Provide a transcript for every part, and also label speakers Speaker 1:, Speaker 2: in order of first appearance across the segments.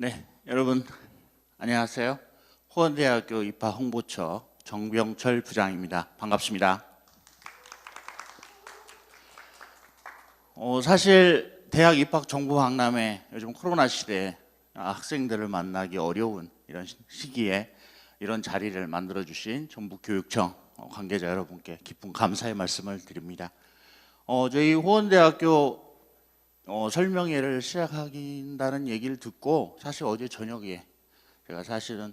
Speaker 1: 네, 여러분 안녕하세요. 호원대학교 입학 홍보처 정병철 부장입니다. 반갑습니다. 어, 사실 대학 입학 정보 박람회 요즘 코로나 시대에 학생들을 만나기 어려운 이런 시- 시기에 이런 자리를 만들어 주신 전북교육청 어, 관계자 여러분께 깊은 감사의 말씀을 드립니다. 어, 저희 호원대학교 어, 설명회를 시작한다는 얘기를 듣고 사실 어제 저녁에 제가 사실은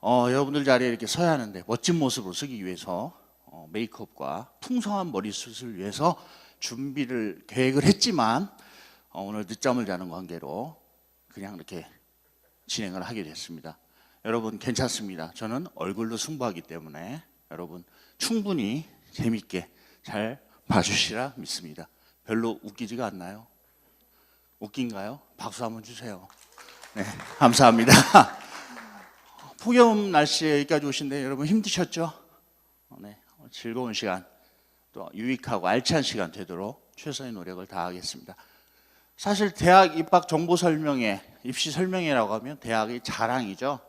Speaker 1: 어, 여러분들 자리에 이렇게 서야 하는데 멋진 모습으로 서기 위해서 어, 메이크업과 풍성한 머리숱을 위해서 준비를 계획을 했지만 어, 오늘 늦잠을 자는 관계로 그냥 이렇게 진행을 하게 됐습니다. 여러분 괜찮습니다. 저는 얼굴로 승부하기 때문에 여러분 충분히 재밌게 잘 봐주시라 믿습니다. 별로 웃기지가 않나요? 웃긴가요? 박수 한번 주세요. 네, 감사합니다. 폭염 날씨에 여기까지 오신데 여러분 힘드셨죠? 어, 네, 어, 즐거운 시간 또 유익하고 알찬 시간 되도록 최선의 노력을 다하겠습니다. 사실 대학 입학 정보 설명회, 입시 설명회라고 하면 대학의 자랑이죠.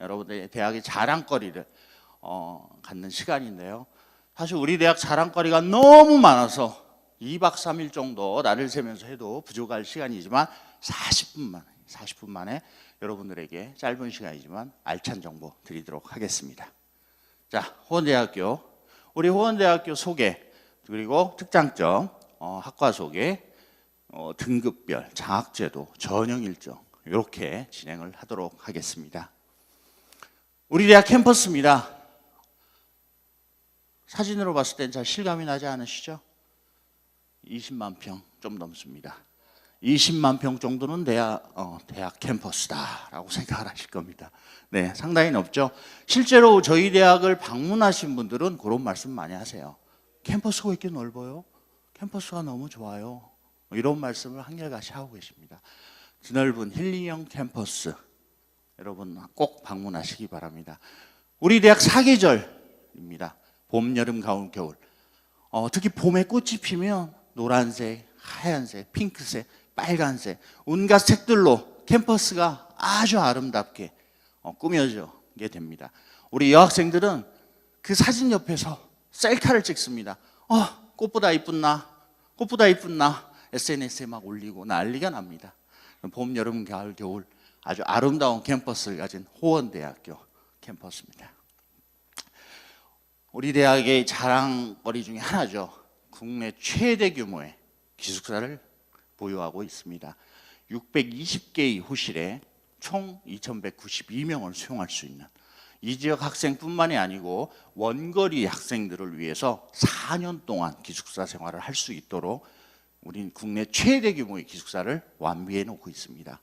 Speaker 1: 여러분들 대학의 자랑거리를 어, 갖는 시간인데요. 사실 우리 대학 자랑거리가 너무 많아서 2박 3일 정도 날을 새면서 해도 부족할 시간이지만 40분 만에 40분 만에 여러분들에게 짧은 시간이지만 알찬 정보 드리도록 하겠습니다. 자, 호원대학교 우리 호원대학교 소개 그리고 특장점, 어, 학과 소개, 어, 등급별, 장학제도, 전형 일정 이렇게 진행을 하도록 하겠습니다. 우리 대학 캠퍼스입니다. 사진으로 봤을 땐 잘 실감이 나지 않으시죠? 20만 평 좀 넘습니다. 20만 평 정도는 대학, 어, 대학 캠퍼스다라고 생각을 하실 겁니다. 네, 상당히 넓죠. 실제로 저희 대학을 방문하신 분들은 그런 말씀 많이 하세요. 캠퍼스가 왜 이렇게 넓어요? 캠퍼스가 너무 좋아요. 이런 말씀을 한결같이 하고 계십니다. 드넓은 힐링형 캠퍼스 여러분 꼭 방문하시기 바랍니다. 우리 대학 사계절입니다. 봄, 여름, 가을, 겨울. 어, 특히 봄에 꽃이 피면 노란색, 하얀색, 핑크색, 빨간색 온갖 색들로 캠퍼스가 아주 아름답게 어, 꾸며지게 됩니다. 우리 여학생들은 그 사진 옆에서 셀카를 찍습니다. 어, 꽃보다 이쁜 나, 꽃보다 이쁜 나 SNS에 막 올리고 난리가 납니다. 봄, 여름, 가을, 겨울 아주 아름다운 캠퍼스를 가진 호원대학교 캠퍼스입니다. 우리 대학의 자랑거리 중에 하나죠. 국내 최대 규모의 기숙사를 보유하고 있습니다. 620개의 호실에 총 2,192명을 수용할 수 있는 이 지역 학생뿐만이 아니고 원거리 학생들을 위해서 4년 동안 기숙사 생활을 할 수 있도록 우린 국내 최대 규모의 기숙사를 완비해 놓고 있습니다.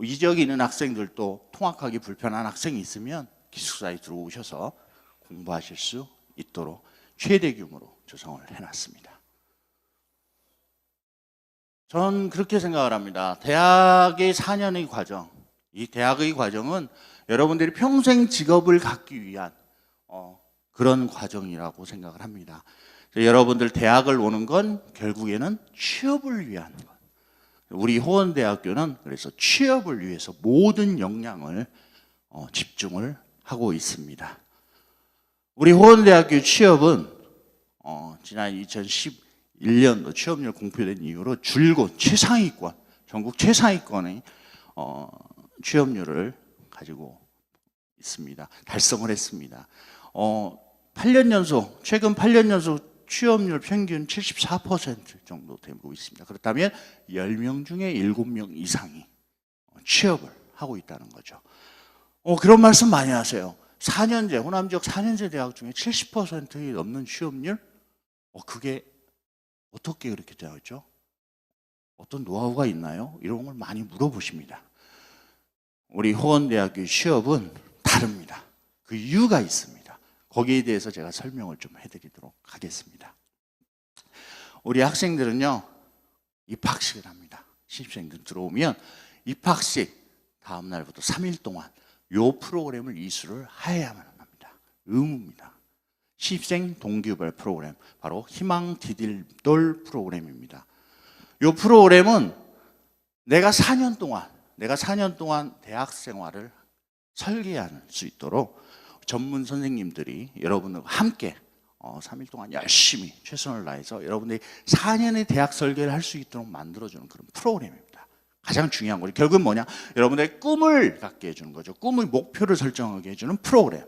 Speaker 1: 이 지역에 있는 학생들도 통학하기 불편한 학생이 있으면 기숙사에 들어오셔서 공부하실 수 있도록 최대 규모로 조성을 해놨습니다. 저는 그렇게 생각을 합니다. 대학의 4년의 과정, 이 대학의 과정은 여러분들이 평생 직업을 갖기 위한 어, 그런 과정이라고 생각을 합니다. 여러분들 대학을 오는 건 결국에는 취업을 위한 것. 우리 호원대학교는 그래서 취업을 위해서 모든 역량을 어, 집중을 하고 있습니다. 우리 호원대학교 취업은 어, 지난 2011년도 취업률 공표된 이후로 줄곧 최상위권, 전국 최상위권의 어, 취업률을 가지고 있습니다. 달성을 했습니다. 어, 8년 연속, 최근 8년 연속 취업률 평균 74% 정도 되고 있습니다. 그렇다면 10명 중에 7명 이상이 취업을 하고 있다는 거죠. 어, 그런 말씀 많이 하세요. 4년제, 호남 지역 4년제 대학 중에 70%이 넘는 취업률? 어, 그게 어떻게 그렇게 되었죠? 어떤 노하우가 있나요? 이런 걸 많이 물어보십니다. 우리 호원대학교 취업은 다릅니다. 그 이유가 있습니다. 거기에 대해서 제가 설명을 좀 해드리도록 하겠습니다. 우리 학생들은요, 입학식을 합니다. 신입생들 들어오면 입학식 다음 날부터 3일 동안 요 프로그램을 이수를 해야만 합니다. 의무입니다. 신입생 동기유발 프로그램 바로 희망 디딜돌 프로그램입니다. 요 프로그램은 내가 4년 동안 내가 4년 동안 대학 생활을 설계할 수 있도록 전문 선생님들이 여러분들과 함께 어, 3일 동안 열심히 최선을 다해서 여러분들이 4년의 대학 설계를 할 수 있도록 만들어주는 그런 프로그램입니다. 가장 중요한 거죠. 결국은 뭐냐? 여러분들의 꿈을 갖게 해주는 거죠. 꿈의 목표를 설정하게 해주는 프로그램.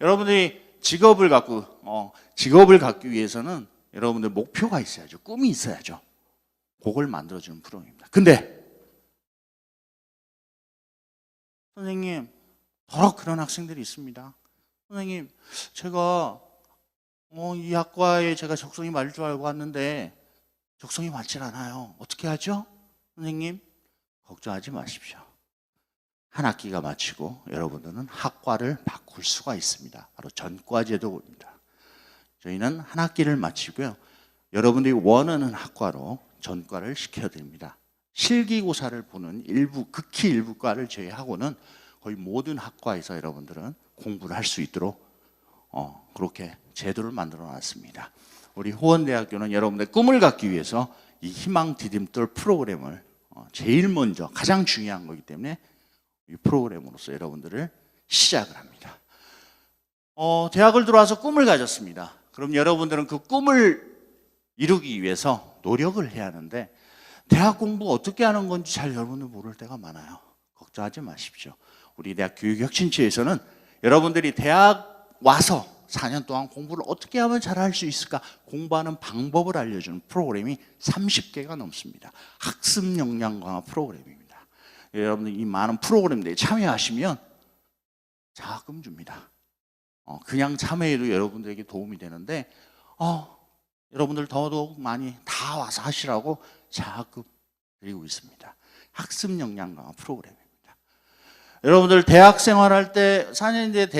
Speaker 1: 여러분들이 직업을 갖고 어, 직업을 갖기 위해서는 여러분들 목표가 있어야죠. 꿈이 있어야죠. 그걸 만들어주는 프로그램입니다. 근데 선생님, 더러 그런 학생들이 있습니다. 선생님, 제가 어, 이 학과에 제가 적성이 맞을 줄 알고 왔는데 적성이 맞질 않아요. 어떻게 하죠? 선생님, 걱정하지 마십시오. 한 학기가 마치고 여러분들은 학과를 바꿀 수가 있습니다. 바로 전과 제도입니다. 저희는 한 학기를 마치고요. 여러분들이 원하는 학과로 전과를 시켜드립니다. 실기고사를 보는 일부, 극히 일부 과를 제외하고는 거의 모든 학과에서 여러분들은 공부를 할 수 있도록 어, 그렇게 제도를 만들어 놨습니다. 우리 호원대학교는 여러분의 꿈을 갖기 위해서 이 희망 디딤돌 프로그램을 어, 제일 먼저 가장 중요한 거기 때문에 이 프로그램으로서 여러분들을 시작을 합니다. 어, 대학을 들어와서 꿈을 가졌습니다. 그럼 여러분들은 그 꿈을 이루기 위해서 노력을 해야 하는데 대학 공부 어떻게 하는 건지 잘 여러분들 모를 때가 많아요. 걱정하지 마십시오. 우리 대학 교육혁신처에서는 여러분들이 대학 와서 4년 동안 공부를 어떻게 하면 잘할 수 있을까 공부하는 방법을 알려주는 프로그램이 30개가 넘습니다. 학습 역량 강화 프로그램입니다. 여러분들 이 많은 프로그램들에 참여하시면 자금 줍니다. 어, 그냥 참여해도 여러분들에게 도움이 되는데 어, 여러분들 더더욱 많이 다 와서 하시라고 자금 드리고 있습니다. 학습 역량 강화 프로그램입니다. 여러분들 대학 생활할 때 4년제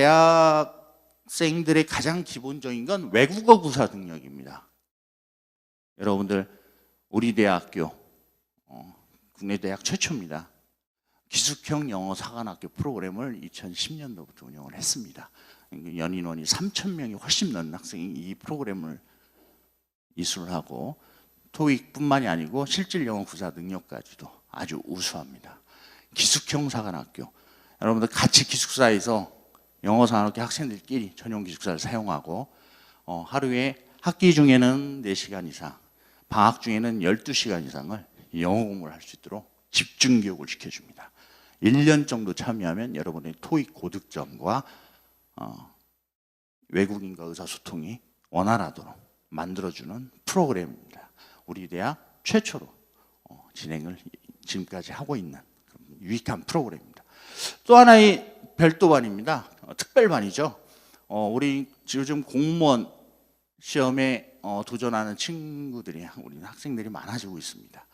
Speaker 1: 대학생들의 가장 기본적인 건 외국어 구사 능력입니다. 여러분들 우리 대학교 어, 국내 대학 최초입니다. 기숙형 영어 사관학교 프로그램을 2010년도부터 운영을 했습니다. 연인원이 3천 명이 훨씬 넘는 학생이 이 프로그램을 이수를 하고 토익뿐만이 아니고 실질 영어 구사 능력까지도 아주 우수합니다. 기숙형 사관학교 여러분들 같이 기숙사에서 영어 사관학교 학생들끼리 전용 기숙사를 사용하고 어, 하루에 학기 중에는 4시간 이상, 방학 중에는 12시간 이상을 영어 공부를 할 수 있도록 집중 교육을 시켜줍니다. 1년 정도 참여하면 여러분의 토익 고득점과 어, 외국인과 의사소통이 원활하도록 만들어주는 프로그램입니다. 우리 대학 최초로 어, 진행을 지금까지 하고 있는 유익한 프로그램입니다. 또 하나의 별도반입니다. 어, 특별반이죠. 어, 우리 요즘 공무원 시험에 어, 도전하는 친구들이 우리 학생들이 많아지고 있습니다.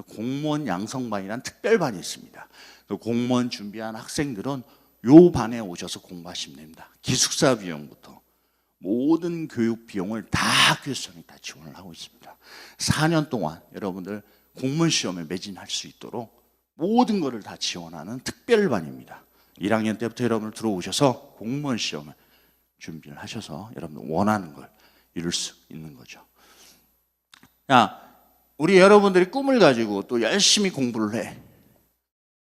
Speaker 1: 공무원 양성반이란 특별반이 있습니다. 그 공무원 준비한 학생들은 요 반에 오셔서 공부하시면 됩니다. 기숙사 비용부터 모든 교육 비용을 다 학교에서는 다 지원을 하고 있습니다. 4년 동안 여러분들 공무원 시험에 매진할 수 있도록 모든 것을 다 지원하는 특별반입니다. 1학년 때부터 여러분들 들어오셔서 공무원 시험을 준비를 하셔서 여러분들 원하는 걸 이룰 수 있는 거죠. 야, 우리 여러분들이 꿈을 가지고 또 열심히 공부를 해.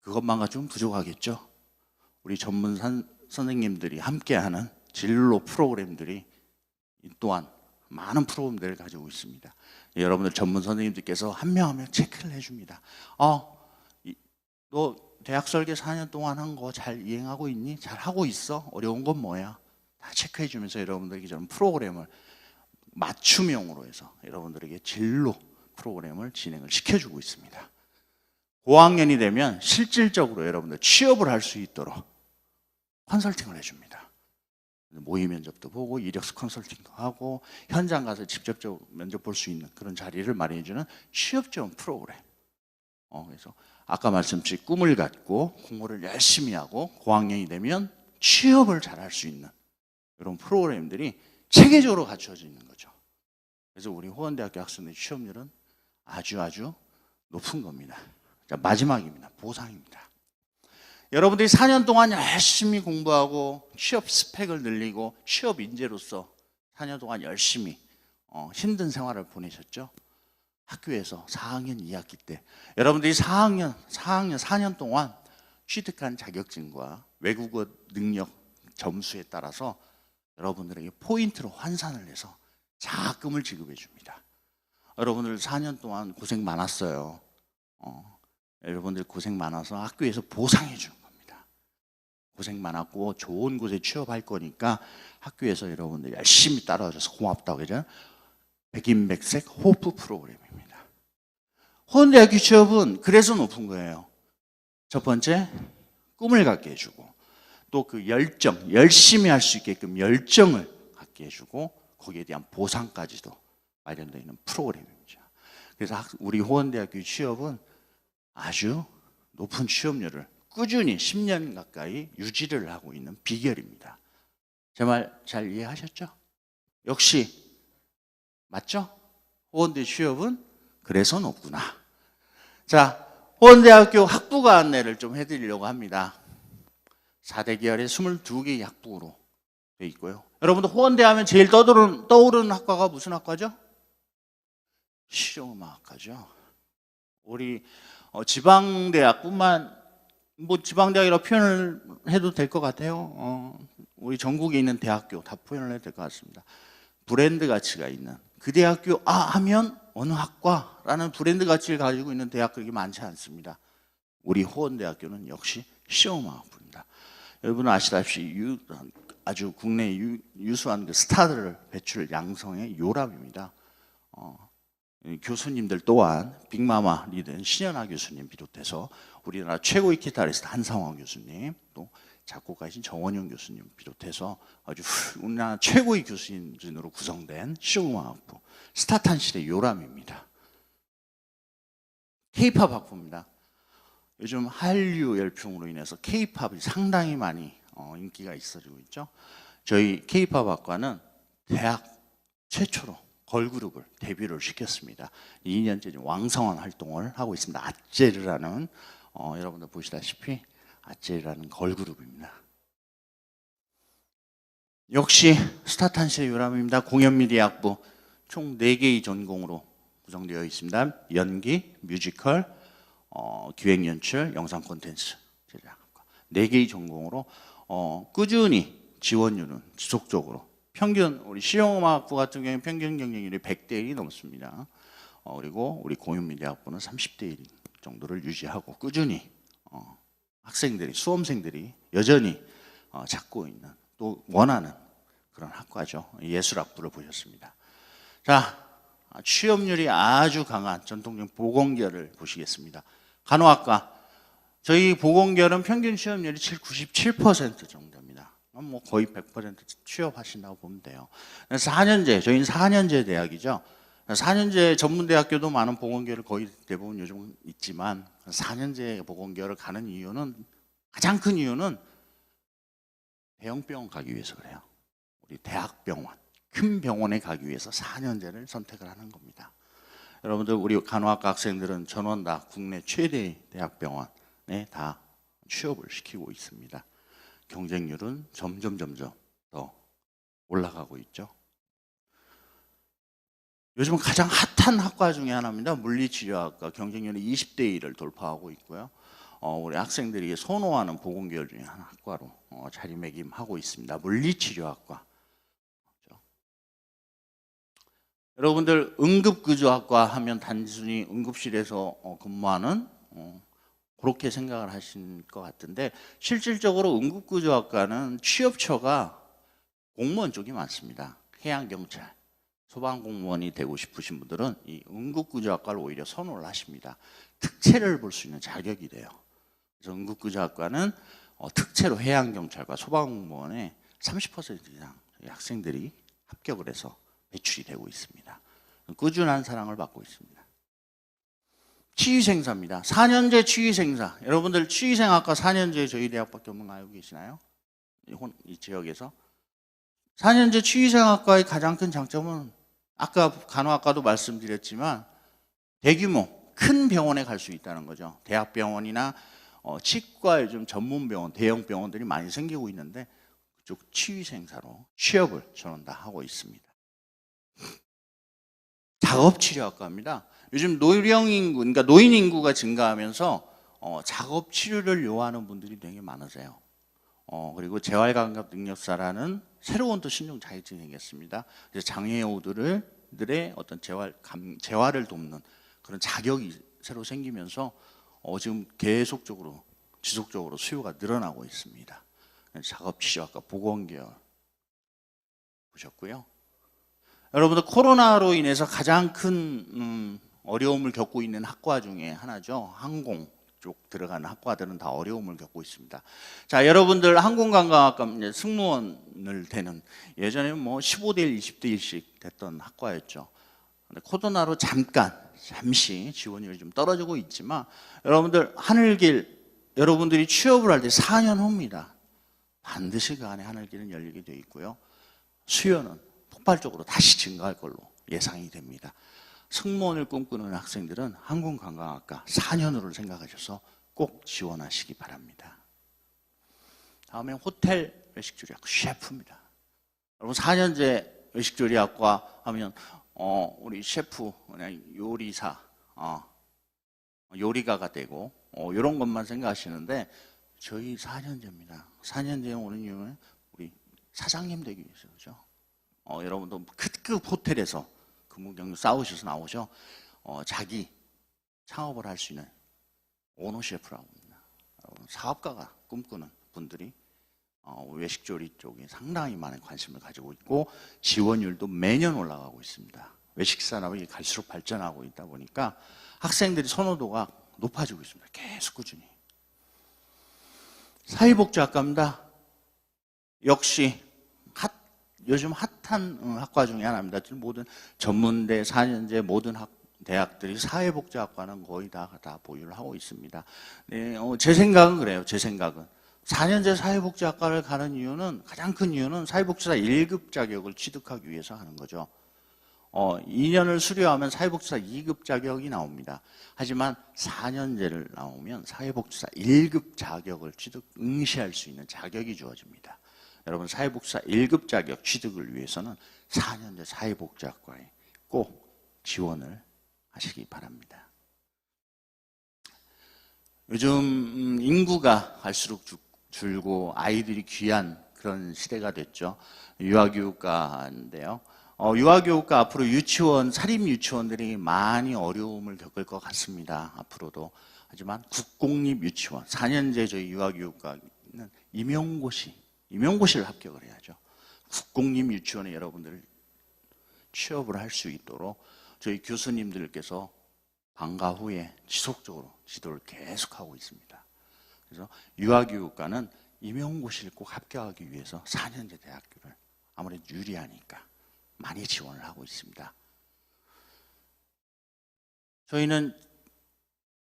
Speaker 1: 그것만 가지고는 부족하겠죠. 우리 전문 산, 선생님들이 함께하는 진로 프로그램들이 또한 많은 프로그램들을 가지고 있습니다. 여러분들 전문 선생님들께서 한 명 한 명 체크를 해줍니다. 어, 이- 너 대학 설계 4년 동안 한 거 잘 이행하고 있니? 잘 하고 있어? 어려운 건 뭐야? 다 체크해 주면서 여러분들에게 저는 프로그램을 맞춤형으로 해서 여러분들에게 진로 프로그램을 진행을 시켜주고 있습니다. 고학년이 되면 실질적으로 여러분들 취업을 할 수 있도록 컨설팅을 해줍니다. 모의 면접도 보고 이력서 컨설팅도 하고 현장 가서 직접적으로 면접 볼 수 있는 그런 자리를 마련해주는 취업 지원 프로그램. 어, 그래서 아까 말씀드린 꿈을 갖고 공부를 열심히 하고 고학년이 되면 취업을 잘 할 수 있는 이런 프로그램들이 체계적으로 갖춰져 있는 거죠. 그래서 우리 호원대학교 학생의 취업률은 아주 아주 높은 겁니다. 자, 마지막입니다. 보상입니다. 여러분들이 4년 동안 열심히 공부하고 취업 스펙을 늘리고 취업 인재로서 4년 동안 열심히 어, 힘든 생활을 보내셨죠. 학교에서 4학년 2학기 때 여러분들이 4학년, 4학년, 4년 동안 취득한 자격증과 외국어 능력 점수에 따라서 여러분들에게 포인트로 환산을 해서 자금을 지급해 줍니다. 여러분들 4년 동안 고생 많았어요. 어, 여러분들 고생 많아서 학교에서 보상해 주는 겁니다. 고생 많았고 좋은 곳에 취업할 거니까 학교에서 여러분들 열심히 따라와줘서 고맙다고 그죠? 백인백색 호프 프로그램입니다. 호원대학교 취업은 그래서 높은 거예요. 첫 번째, 꿈을 갖게 해주고 또 그 열정, 열심히 할 수 있게끔 열정을 갖게 해주고 거기에 대한 보상까지도 마련되어 있는 프로그램입니다. 그래서 학- 우리 호원대학교 취업은 아주 높은 취업률을 꾸준히 10년 가까이 유지를 하고 있는 비결입니다. 제 말 잘 이해하셨죠? 역시 맞죠? 호원대 취업은 그래서 높구나. 자, 호원대학교 학부가 안내를 좀 해드리려고 합니다. 4대 계열의 22개의 학부로 되어 있고요. 여러분들 호원대 하면 제일 떠오르는, 떠오르는 학과가 무슨 학과죠? 실용음악학과죠. 우리 어, 지방대학뿐만 뭐 지방대학이라고 표현을 해도 될 것 같아요. 어, 우리 전국에 있는 대학교 다 표현을 해도 될 것 같습니다. 브랜드 가치가 있는 그 대학교 아 하면 어느 학과라는 브랜드 가치를 가지고 있는 대학 그렇게 많지 않습니다. 우리 호원대학교는 역시 시험학부입니다. 여러분은 아시다시피 유, 아주 국내 유, 유수한 그 스타들을 배출 양성의 요람입니다. 어, 이 교수님들 또한 빅마마 리든 신현아 교수님 비롯해서 우리나라 최고의 기타리스트 한상원 교수님 또 작곡가이신 정원영 교수님 비롯해서 아주 훌- 우리나라 최고의 교수진으로 구성된 시음악부 스타탄실의 요람입니다. 케이팝 학부입니다. 요즘 한류 열풍으로 인해서 케이팝이 상당히 많이 어, 인기가 있어지고 있죠. 저희 케이팝 학과는 대학 최초로 걸그룹을 데뷔를 시켰습니다. 2년째 지금 왕성한 활동을 하고 있습니다. 아제르라는 어, 여러분들 보시다시피 아제르라는 걸그룹입니다. 역시 스타탄시의 요람입니다. 공연미디어학부 총 4개의 전공으로 구성되어 있습니다. 연기, 뮤지컬, 어, 기획연출, 영상 콘텐츠 제작학과 4개의 전공으로 어, 꾸준히 지원율은 지속적으로 평균 우리 실용음악부 같은 경우에 평균 경쟁률이 100대 1이 넘습니다. 어, 그리고 우리 공연미디어학부는 30대 1 정도를 유지하고 꾸준히 어, 학생들이 수험생들이 여전히 어, 찾고 있는 또 원하는 그런 학과죠. 예술학부를 보셨습니다. 자, 아, 취업률이 아주 강한 전통적 보건계를 보시겠습니다. 간호학과 저희 보건계열은 평균 취업률이 7, 97% 정도입니다. 뭐 거의 100% 취업하신다고 보면 돼요. 4년제, 저희는 4년제 대학이죠. 4년제 전문대학교도 많은 보건계를 거의 대부분 요즘 있지만 4년제 보건계를 가는 이유는 가장 큰 이유는 대형병원 가기 위해서 그래요. 우리 대학병원, 큰 병원에 가기 위해서 4년제를 선택을 하는 겁니다. 여러분들 우리 간호학과 학생들은 전원 다 국내 최대 대학병원에 다 취업을 시키고 있습니다. 경쟁률은 점점 점점 더 올라가고 있죠. 요즘 가장 핫한 학과 중에 하나입니다. 물리치료학과 경쟁률이 20대 1을 돌파하고 있고요. 어, 우리 학생들이 선호하는 보건계열 중에 한 학과로 어, 자리매김하고 있습니다. 물리치료학과. 그렇죠? 여러분들 응급구조학과 하면 단순히 응급실에서 어, 근무하는 어, 그렇게 생각을 하신 것 같은데 실질적으로 응급구조학과는 취업처가 공무원 쪽이 많습니다. 해양경찰, 소방공무원이 되고 싶으신 분들은 이 응급구조학과를 오히려 선호를 하십니다. 특채를 볼 수 있는 자격이 돼요. 그래서 응급구조학과는 어, 특채로 해양경찰과 소방공무원의 30% 이상 학생들이 합격을 해서 배출이 되고 있습니다. 꾸준한 사랑을 받고 있습니다. 치위생사입니다. 4년제 치위생사. 여러분들 치위생학과 4년제 저희 대학밖에 없는 거 알고 계시나요? 이 지역에서. 4년제 치위생학과의 가장 큰 장점은 아까 간호학과도 말씀드렸지만 대규모 큰 병원에 갈 수 있다는 거죠. 대학병원이나 어, 치과 요즘 전문 병원, 대형 병원들이 많이 생기고 있는데 그쪽 치위생사로 취업을 저는 다 하고 있습니다. 작업치료학과입니다. 요즘 노령 인구, 그러니까 노인 인구가 증가하면서 어, 작업 치료를 요하는 분들이 되게 많으세요. 어, 그리고 재활감각 능력사라는 새로운 또 신종 자격증이 생겼습니다. 그래서 장애우들을 들의 어떤 재활 감, 재활을 돕는 그런 자격이 새로 생기면서 어, 지금 계속적으로 지속적으로 수요가 늘어나고 있습니다. 작업 치료 아까 보건 계열 보셨고요. 여러분들 코로나로 인해서 가장 큰 음, 어려움을 겪고 있는 학과 중에 하나죠. 항공 쪽 들어가는 학과들은 다 어려움을 겪고 있습니다. 자, 여러분들 항공관광학과 승무원을 되는 예전에 뭐 15대 1, 20대 1씩 됐던 학과였죠. 근데 코로나로 잠깐 잠시 지원율이 좀 떨어지고 있지만 여러분들 하늘길 여러분들이 취업을 할 때 4년 후입니다. 반드시 그 안에 하늘길은 열리게 돼 있고요. 수요는 폭발적으로 다시 증가할 걸로 예상이 됩니다. 승무원을 꿈꾸는 학생들은 항공관광학과 4년으로 생각하셔서 꼭 지원하시기 바랍니다. 다음에 호텔 외식조리학과 셰프입니다. 여러분 4년제 외식조리학과 하면 어, 우리 셰프, 그냥 요리사, 어, 요리가가 되고 어, 이런 것만 생각하시는데 저희 4년제입니다. 4년제에 오는 이유는 우리 사장님 되기 위해서 그죠? 어, 여러분도 특급 호텔에서 근무 경력 쌓으셔서 나오셔 어, 자기 창업을 할 수 있는 오너 셰프라고 합니다. 여러분, 사업가가 꿈꾸는 분들이 어, 외식조리 쪽에 상당히 많은 관심을 가지고 있고 지원율도 매년 올라가고 있습니다. 외식 산업이 갈수록 발전하고 있다 보니까 학생들이 선호도가 높아지고 있습니다. 계속 꾸준히. 사회복지학과입니다. 역시 핫, 요즘 핫한 어, 학과 중에 하나입니다. 모든 전문대, 4년제 모든 학, 대학들이 사회복지학과는 거의 다, 다 보유를 하고 있습니다. 네, 어, 제 생각은 그래요. 제 생각은. 4년제 사회복지학과를 가는 이유는, 가장 큰 이유는 사회복지사 1급 자격을 취득하기 위해서 하는 거죠. 어, 2년을 수료하면 사회복지사 2급 자격이 나옵니다. 하지만 4년제를 나오면 사회복지사 1급 자격을 취득, 응시할 수 있는 자격이 주어집니다. 여러분, 사회복지사 1급 자격 취득을 위해서는 4년제 사회복지학과에 꼭 지원을 하시기 바랍니다. 요즘 음, 인구가 갈수록 줄- 줄고 아이들이 귀한 그런 시대가 됐죠. 유아교육과인데요. 어, 유아교육과 앞으로 유치원, 사립 유치원들이 많이 어려움을 겪을 것 같습니다. 앞으로도. 하지만 국공립 유치원, 4년제 저희 유아교육과는 임용고시, 임용고시를 합격을 해야죠. 국공립 유치원에 여러분들 취업을 할 수 있도록 저희 교수님들께서 방과 후에 지속적으로 지도를 계속하고 있습니다. 그래서 유아교육과는 임용고시를 꼭 합격하기 위해서 4년제 대학교를 아무래도 유리하니까 많이 지원을 하고 있습니다. 저희는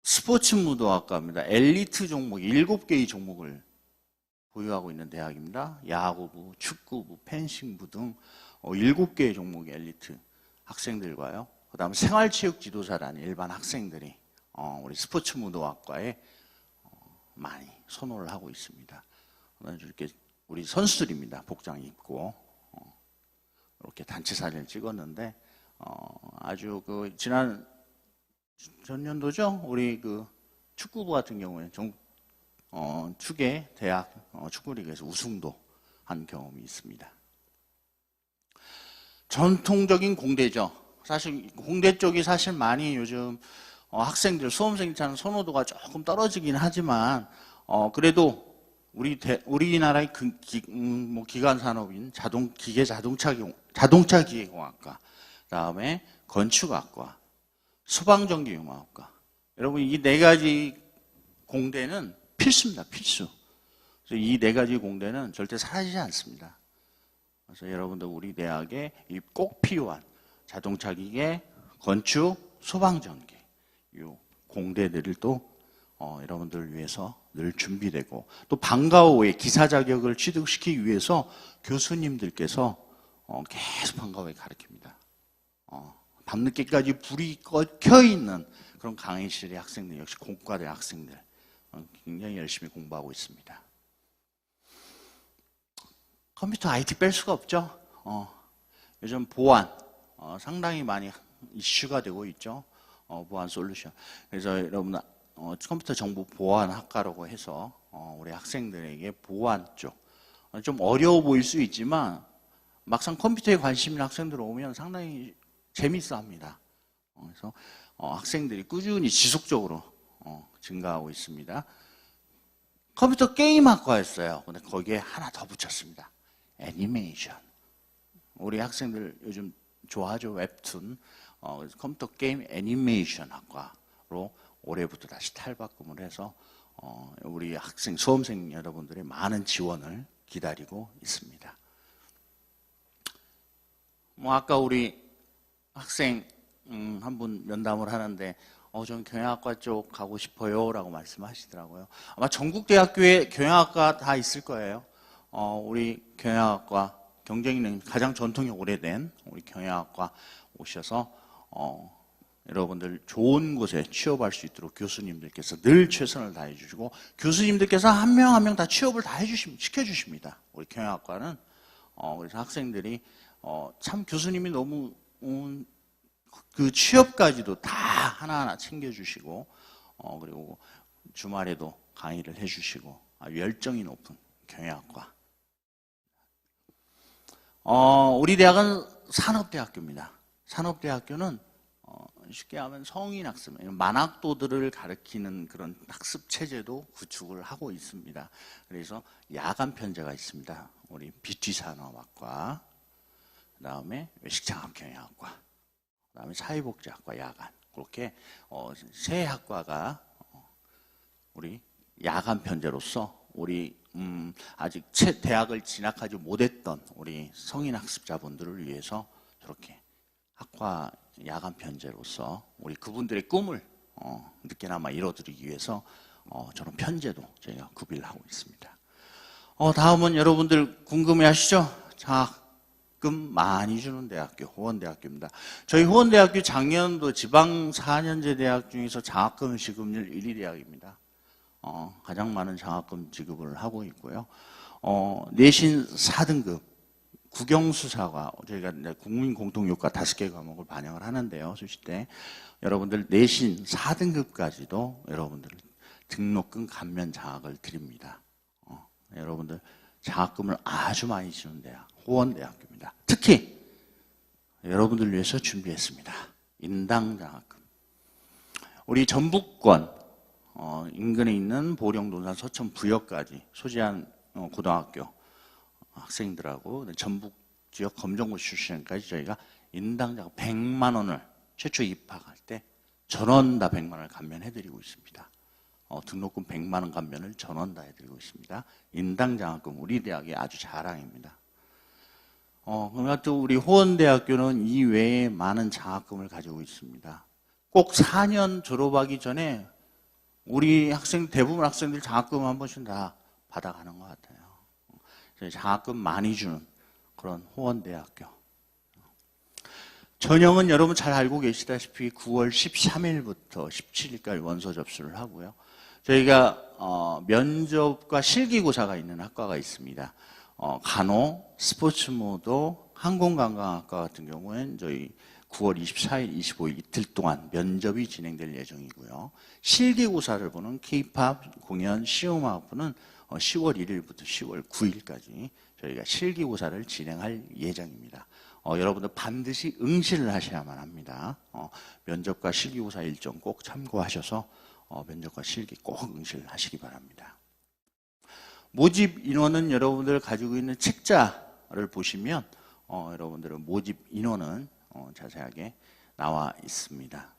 Speaker 1: 스포츠 무도학과입니다. 엘리트 종목 7개의 종목을 보유하고 있는 대학입니다. 야구부, 축구부, 펜싱부 등 7개의 종목의 엘리트 학생들과요. 그 다음 생활체육 지도사라는 일반 학생들이 어, 우리 스포츠 무도학과에 어, 많이 선호를 하고 있습니다. 이렇게 우리 선수들입니다. 복장 입고 어, 이렇게 단체 사진을 찍었는데 어, 아주 그 지난 전년도죠. 우리 그 축구부 같은 경우에 전 어, 축의 대학 어, 축구리그에서 우승도 한 경험이 있습니다. 전통적인 공대죠. 사실 공대 쪽이 사실 많이 요즘 어, 학생들 수험생 차는 선호도가 조금 떨어지긴 하지만 어, 그래도 우리 대, 우리나라의 그 기, 음, 뭐 기관 산업인 자동 기계 자동차 기- 자동차 기계공학과 그다음에 건축학과 소방전기융합과 여러분 이 네 가지 공대는 필수입니다 필수. 그래서 이 네 가지 공대는 절대 사라지지 않습니다. 그래서 여러분들 우리 대학에 이꼭 필요한 자동차 기계 건축 소방 전기 이 공대들을 또 어, 여러분들을 위해서 늘 준비되고 또 방과 후에 기사 자격을 취득시키기 위해서 교수님들께서 어, 계속 방과 후에 가르칩니다. 어, 밤늦게까지 불이 꺼- 켜 있는 그런 강의실의 학생들 역시 공과대 학생들. 어, 굉장히 열심히 공부하고 있습니다. 컴퓨터 IT 뺄 수가 없죠. 어, 요즘 보안 어, 상당히 많이 이슈가 되고 있죠. 어, 보안 솔루션. 그래서 여러분 어, 컴퓨터 정보 보안 학과라고 해서 어, 우리 학생들에게 보안 쪽. 어, 좀 어려워 보일 수 있지만 막상 컴퓨터에 관심 있는 학생들 오면 상당히 재밌어 합니다. 어, 그래서 어, 학생들이 꾸준히 지속적으로 어, 증가하고 있습니다. 컴퓨터 게임 학과였어요. 근데 거기에 하나 더 붙였습니다. 애니메이션. 우리 학생들 요즘 좋아하죠 웹툰. 어, 컴퓨터 게임 애니메이션 학과로 올해부터 다시 탈바꿈을 해서 어, 우리 학생 수험생 여러분들의 많은 지원을 기다리고 있습니다. 뭐 아까 우리 학생 음, 한분 면담을 하는데 어, 전 경영학과 쪽 가고 싶어요 라고 말씀하시더라고요. 아마 전국 대학교에 경영학과 다 있을 거예요. 어, 우리 경영학과 경쟁력 가장 전통이 오래된 우리 경영학과 오셔서 어, 여러분들 좋은 곳에 취업할 수 있도록 교수님들께서 늘 최선을 다해 주시고 교수님들께서 한 명 한 명 다 취업을 다 해주십 시켜 주십니다. 우리 경영학과는 어, 그래서 학생들이 어, 참 교수님이 너무 음, 그 취업까지도 다 하나하나 챙겨주시고 어, 그리고 주말에도 강의를 해주시고 아주 열정이 높은 경영학과. 어, 우리 대학은 산업대학교입니다. 산업대학교는 어, 쉽게 하면 성인 학습, 만학도들을 가르치는 그런 학습 체제도 구축을 하고 있습니다. 그래서 야간 편제가 있습니다. 우리 BT 산업학과, 그다음에 외식장학 경영학과, 그다음에 사회복지학과 야간 그렇게 어, 세 학과가 어, 우리 야간 편제로서 우리 음, 아직 채 대학을 진학하지 못했던 우리 성인 학습자분들을 위해서 저렇게 학과 야간 편제로서 우리 그분들의 꿈을 어, 늦게나마 이뤄드리기 위해서 어, 저런 편제도 저희가 구비를 하고 있습니다. 어, 다음은 여러분들 궁금해하시죠? 장학 금 많이 주는 대학교 호원대학교입니다. 저희 호원대학교 작년도 지방 4년제 대학 중에서 장학금 지급률 1위 대학입니다. 어, 가장 많은 장학금 지급을 하고 있고요. 어, 내신 4등급 국영수사가 저희가 국민공통교과 다섯 개 과목을 반영을 하는데요. 수시 때 여러분들 내신 4등급까지도 여러분들 등록금 감면 장학을 드립니다. 어, 여러분들 장학금을 아주 많이 주는 대학 호원대학교 입니다. 특히 여러분들 위해서 준비했습니다. 인당 장학금. 우리 전북권 어, 인근에 있는 보령동산 서천 부여까지 소재한 어, 고등학교 학생들하고 전북 지역 검정고 출신까지 저희가 인당 장학 100만 원을 최초 입학할 때 전원 다 100만 원을 감면해드리고 있습니다. 어, 등록금 100만 원 감면을 전원 다 해드리고 있습니다. 인당 장학금 우리 대학의 아주 자랑입니다. 어, 그러나 또 우리 호원대학교는 이 외에 많은 장학금을 가지고 있습니다. 꼭 4년 졸업하기 전에 우리 학생 대부분 학생들 장학금 한 번씩 다 받아가는 것 같아요. 장학금 많이 주는 그런 호원대학교. 전형은 여러분 잘 알고 계시다시피 9월 13일부터 17일까지 원서 접수를 하고요. 저희가 어, 면접과 실기고사가 있는 학과가 있습니다. 어, 간호, 스포츠 모도, 항공관광학과 같은 경우에는 저희 9월 24일, 25일 이틀 동안 면접이 진행될 예정이고요. 실기고사를 보는 K-팝 공연 시음학부는 10월 1일부터 10월 9일까지 저희가 실기고사를 진행할 예정입니다. 어, 여러분들 반드시 응시를 하셔야만 합니다. 어, 면접과 실기고사 일정 꼭 참고하셔서 어, 면접과 실기 꼭 응시를 하시기 바랍니다. 모집 인원은 여러분들 가지고 있는 책자를 보시면 어, 여러분들은 모집 인원은 어, 자세하게 나와 있습니다.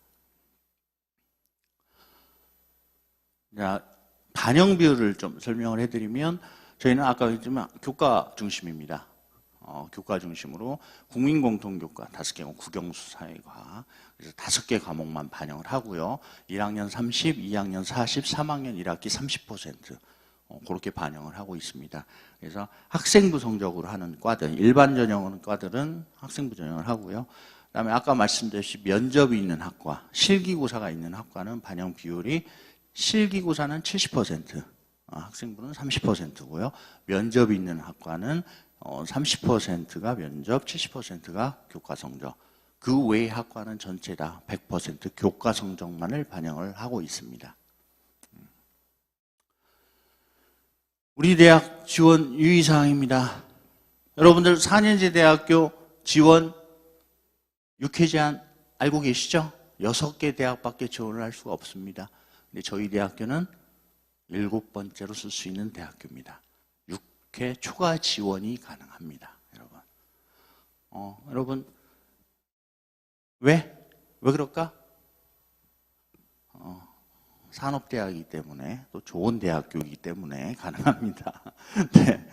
Speaker 1: 자, 반영 비율을 좀 설명을 해드리면 저희는 아까 했지만 교과 중심입니다. 어, 교과 중심으로 국민공통교과 다섯 개 국영수 사회과 그래서 다섯 개 과목만 반영을 하고요. 1학년 30, 2학년 40, 3학년 1학기 30% 어, 그렇게 반영을 하고 있습니다. 그래서 학생부 성적으로 하는 과들, 일반 전형은 과들은 학생부 전형을 하고요. 그다음에 아까 말씀드렸듯이 면접이 있는 학과, 실기고사가 있는 학과는 반영 비율이 실기고사는 70%, 어, 학생부는 30%고요. 면접이 있는 학과는 30%가 면접, 70%가 교과 성적. 그 외의 학과는 전체 다 100% 교과 성적만을 반영을 하고 있습니다. 우리 대학 지원 유의사항입니다. 여러분들 4년제 대학교 지원 육회 제한 알고 계시죠? 6개 대학밖에 지원을 할 수가 없습니다. 근데 저희 대학교는 일곱 번째로 쓸 수 있는 대학교입니다. 6회 초과 지원이 가능합니다. 여러분. 어, 여러분 왜? 왜 그럴까? 어, 산업대학이기 때문에 또 좋은 대학교이기 때문에 가능합니다. 네.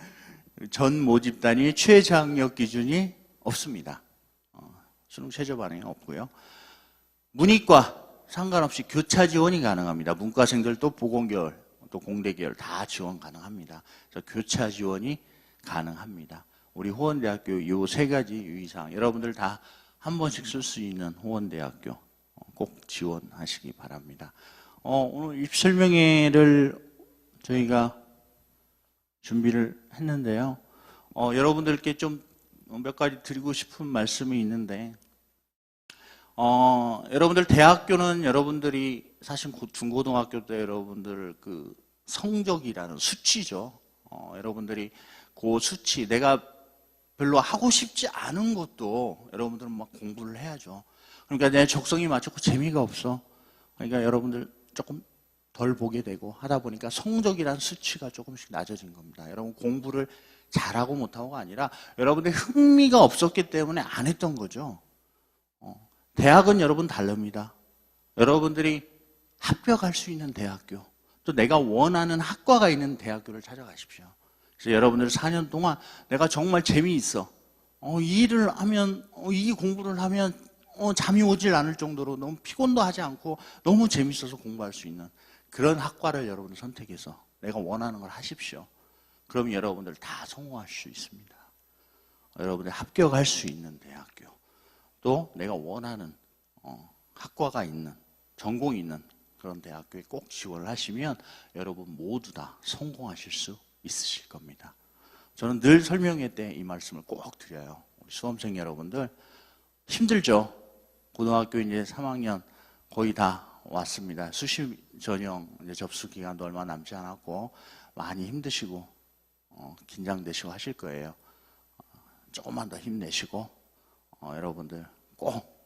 Speaker 1: 전 모집 단위 최저학력 기준이 없습니다. 어, 수능 최저 반응이 없고요. 문이과 상관없이 교차 지원이 가능합니다. 문과생들도 보건계열, 또 공대계열 다 지원 가능합니다. 그래서 교차 지원이 가능합니다. 우리 호원대학교 이 세 가지 유의사항 여러분들 다 한 번씩 쓸 수 있는 호원대학교 어, 꼭 지원하시기 바랍니다. 어, 오늘 입설명회를 저희가 준비를 했는데요. 어, 여러분들께 좀 몇 가지 드리고 싶은 말씀이 있는데, 어, 여러분들 대학교는 여러분들이 사실 고- 중고등학교 때 여러분들 그 성적이라는 수치죠. 어, 여러분들이 그 수치, 내가 별로 하고 싶지 않은 것도 여러분들은 막 공부를 해야죠. 그러니까 내 적성이 맞췄고 재미가 없어. 그러니까 여러분들 조금 덜 보게 되고 하다 보니까 성적이란 수치가 조금씩 낮아진 겁니다. 여러분 공부를 잘하고 못하고가 아니라 여러분들 흥미가 없었기 때문에 안 했던 거죠. 어, 대학은 여러분 다릅니다. 여러분들이 합격할 수 있는 대학교, 또 내가 원하는 학과가 있는 대학교를 찾아가십시오. 그래서 여러분들 4년 동안 내가 정말 재미있어. 어, 이 일을 하면, 어, 이 공부를 하면 어, 잠이 오질 않을 정도로 너무 피곤도 하지 않고 너무 재밌어서 공부할 수 있는 그런 학과를 여러분 선택해서 내가 원하는 걸 하십시오. 그럼 여러분들 다 성공할 수 있습니다. 여러분들 합격할 수 있는 대학교, 또 내가 원하는 어, 학과가 있는 전공이 있는 그런 대학교에 꼭 지원을 하시면 여러분 모두 다 성공하실 수 있으실 겁니다. 저는 늘 설명회 때 이 말씀을 꼭 드려요. 우리 수험생 여러분들 힘들죠. 고등학교 이제 3학년 거의 다 왔습니다. 수시 전형 이제 접수 기간도 얼마 남지 않았고 많이 힘드시고 어, 긴장되시고 하실 거예요. 어, 조금만 더 힘내시고 어, 여러분들 꼭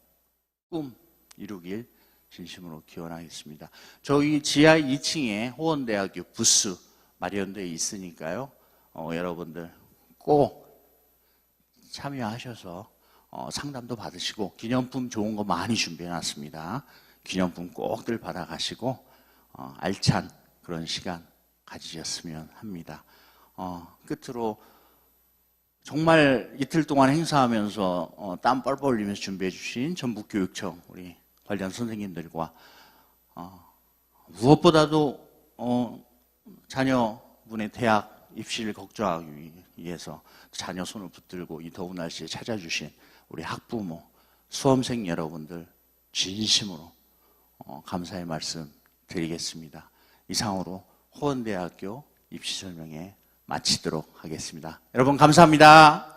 Speaker 1: 꿈 이루길 진심으로 기원하겠습니다. 저희 지하 2층에 호원대학교 부스 마련되어 있으니까요. 어, 여러분들 꼭 참여하셔서 어, 상담도 받으시고 기념품 좋은 거 많이 준비해 놨습니다. 기념품 꼭들 받아가시고 어, 알찬 그런 시간 가지셨으면 합니다. 어, 끝으로 정말 이틀 동안 행사하면서 어, 땀 뻘뻘 흘리면서 준비해 주신 전북교육청 우리 관련 선생님들과 어, 무엇보다도 어, 자녀분의 대학 입시를 걱정하기 위해서 자녀 손을 붙들고 이 더운 날씨에 찾아주신 우리 학부모, 수험생 여러분들 진심으로 어, 감사의 말씀 드리겠습니다. 이상으로 호원대학교 입시 설명회 마치도록 하겠습니다. 여러분 감사합니다.